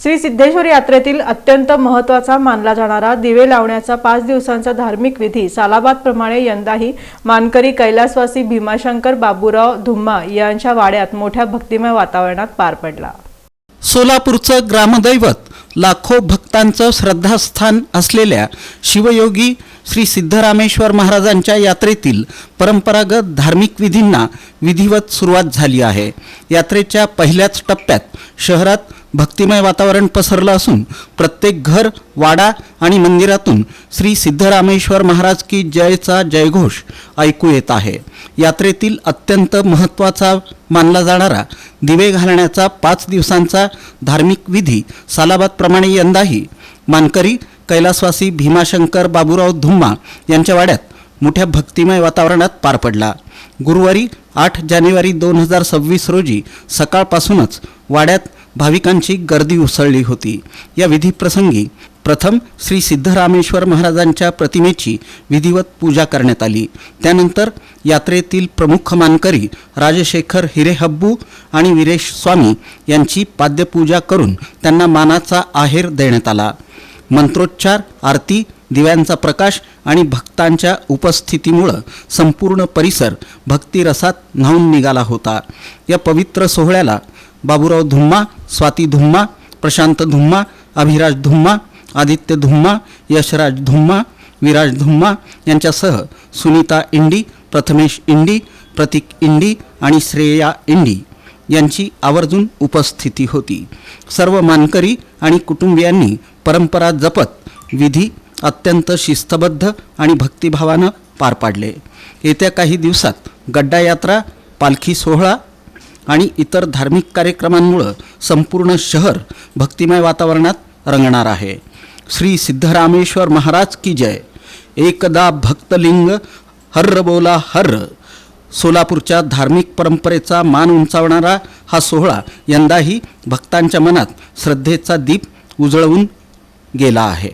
श्री सिद्धेश्वर यात्रेतील अत्यंत महत्त्वाचा मानला जाणारा दिवे लावण्याचा पाच दिवसांचा धार्मिक विधी सालाबादप्रमाणे यंदाही मानकरी कैलासवासी भीमाशंकर बाबूराव धुम्मा यांच्या वाड्यात मोठ्या भक्तिमय वातावरणात पार पडला. सोलापूरचं ग्रामदैवत लाखो भक्तांचं श्रद्धास्थान असलेल्या शिवयोगी श्री सिद्धरामेश्वर महाराजांच्या यात्रेतील परंपरागत धार्मिक विधींना विधिवत सुरुवात झाली आहे. यात्रेच्या पहिल्याच टप्प्यात शहरात भक्तिमय वातावरण पसरलं असून प्रत्येक घर वाडा आणि मंदिरातून श्री सिद्धरामेश्वर महाराज की जयचा जयघोष ऐकू येत आहे. यात्रेतील अत्यंत महत्त्वाचा मानला जाणारा दिवे घालण्याचा पाच दिवसांचा धार्मिक विधी सालाबादप्रमाणे यंदाही मानकरी कैलासवासी भीमाशंकर बाबूराव धुम्मा यांच्या वाड्यात मोठ्या भक्तिमय वातावरणात पार पडला. गुरुवारी आठ जानेवारी दोन हजार सव्वीस रोजी सकाळपासूनच वाड्यात भाविकांची गर्दी उसळली होती. या विधीप्रसंगी प्रथम श्री सिद्धरामेश्वर महाराजांच्या प्रतिमेची विधिवत पूजा करण्यात आली. त्यानंतर यात्रेतील प्रमुख मानकरी राजशेखर हिरेहब्बू आणि वीरेश स्वामी यांची पाद्यपूजा करून त्यांना मानाचा आहेर देण्यात आला. मंत्रोच्चार आरती दिव्यांचा प्रकाश आणि भक्तांच्या उपस्थितीमुळं संपूर्ण परिसर भक्तिरसात न्हावून निघाला होता. या पवित्र सोहळ्याला बाबुराव धुम्मा स्वाती धुम्मा प्रशांत धुम्मा अभिराज धुम्मा आदित्य धुम्मा यशराज धुम्मा विराज धुम्मा यांच्यासह सुनीता इंडी प्रथमेश इंडी प्रतीक इंडी आणि श्रेया इंडी यांची आवर्जून उपस्थिती होती. सर्व मानकरी आणि कुटुंबियांनी परंपरा जपत विधी अत्यंत शिस्तबद्ध आणि भक्तिभावानं पार पाडले. येत्या काही दिवसात गड्डा यात्रा पालखी सोहळा आणि इतर धार्मिक कार्यक्रमांमुळं संपूर्ण शहर भक्तिमय वातावरणात रंगणार आहे. श्री सिद्धरामेश्वर महाराज की जय। एकदा भक्तलिंग हर्र बोला हर्र सोलापूरच्या धार्मिक परंपरेचा मान उंचावणारा हा सोहळा यंदाही भक्तांच्या मनात श्रद्धेचा दीप उजळवून गेला आहे.